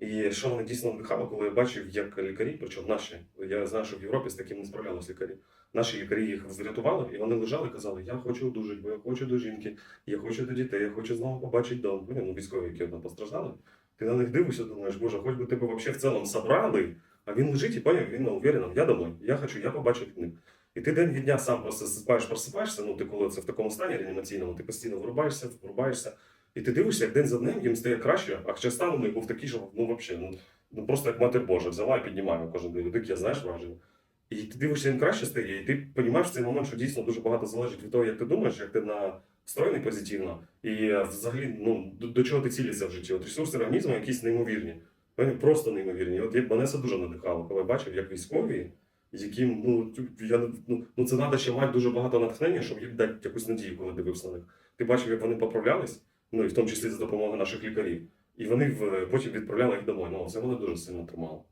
І що мене дійсно надихало, коли я бачив, як лікарі, причому наші, я знаю, що в Європі з таким не справлялися лікарі. Наші лікарі їх врятували, і вони лежали і казали, я хочу одужати, бо я хочу до жінки, я хочу до дітей, я хочу знову побачити дом. Ну, військові, які там постраждали. Ти на них дивишся, думаєш, боже, хоч би тебе взагалі в цілому собрали, а він лежить і поняв, він уверен, я домой, я хочу, я побачив них. І ти день від дня сам просто засипаєш, просипаєшся, ну ти коли це в такому стані реанімаційному, ти постійно врубаєшся, врубаєшся, і ти дивишся, як день за днем їм стає краще, а хоча стан у них був такий, що ну взагалі, ну, ну просто як матір Божа, взяла і піднімає кожен день. Таке, знаєш, враження. І ти дивишся, їм краще стає, і ти розумієш цей момент, що дійсно дуже багато залежить від того, як ти думаєш, як ти настроєний позитивно, і е, взагалі ну, до, до чого ти цілишся в житті. От ресурси організму якісь неймовірні. Вони просто неймовірні. От мене це дуже надихало, коли я бачив, як військові, яким ну, я, ну, ну це треба ще мати дуже багато натхнення, щоб їм дати якусь надію, коли дивився на них. Ти бачив, як вони поправлялись, ну і в тому числі за допомогою наших лікарів. І вони в- потім відправляли їх домой. Ну, це мене дуже сильно тримало.